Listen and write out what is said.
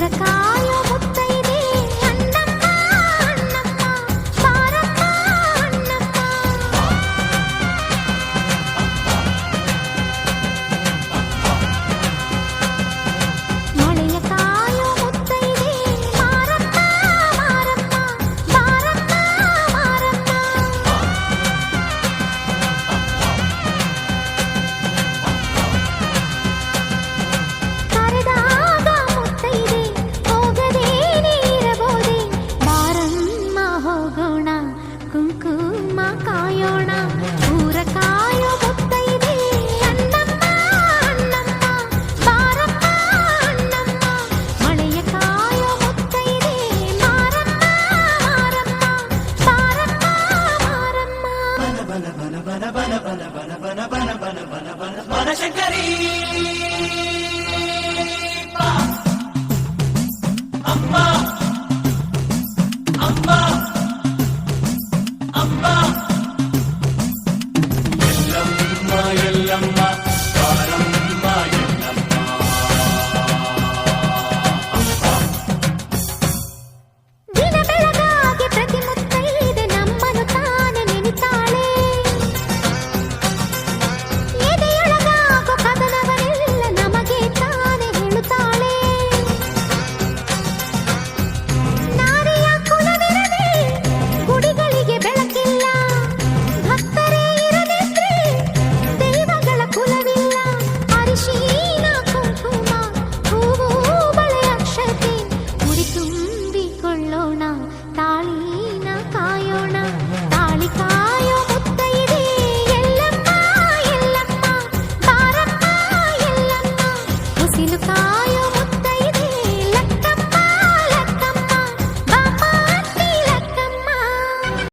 ركعة. మన మన మన మన శంకరీ. గుళ్ళోన తాళీ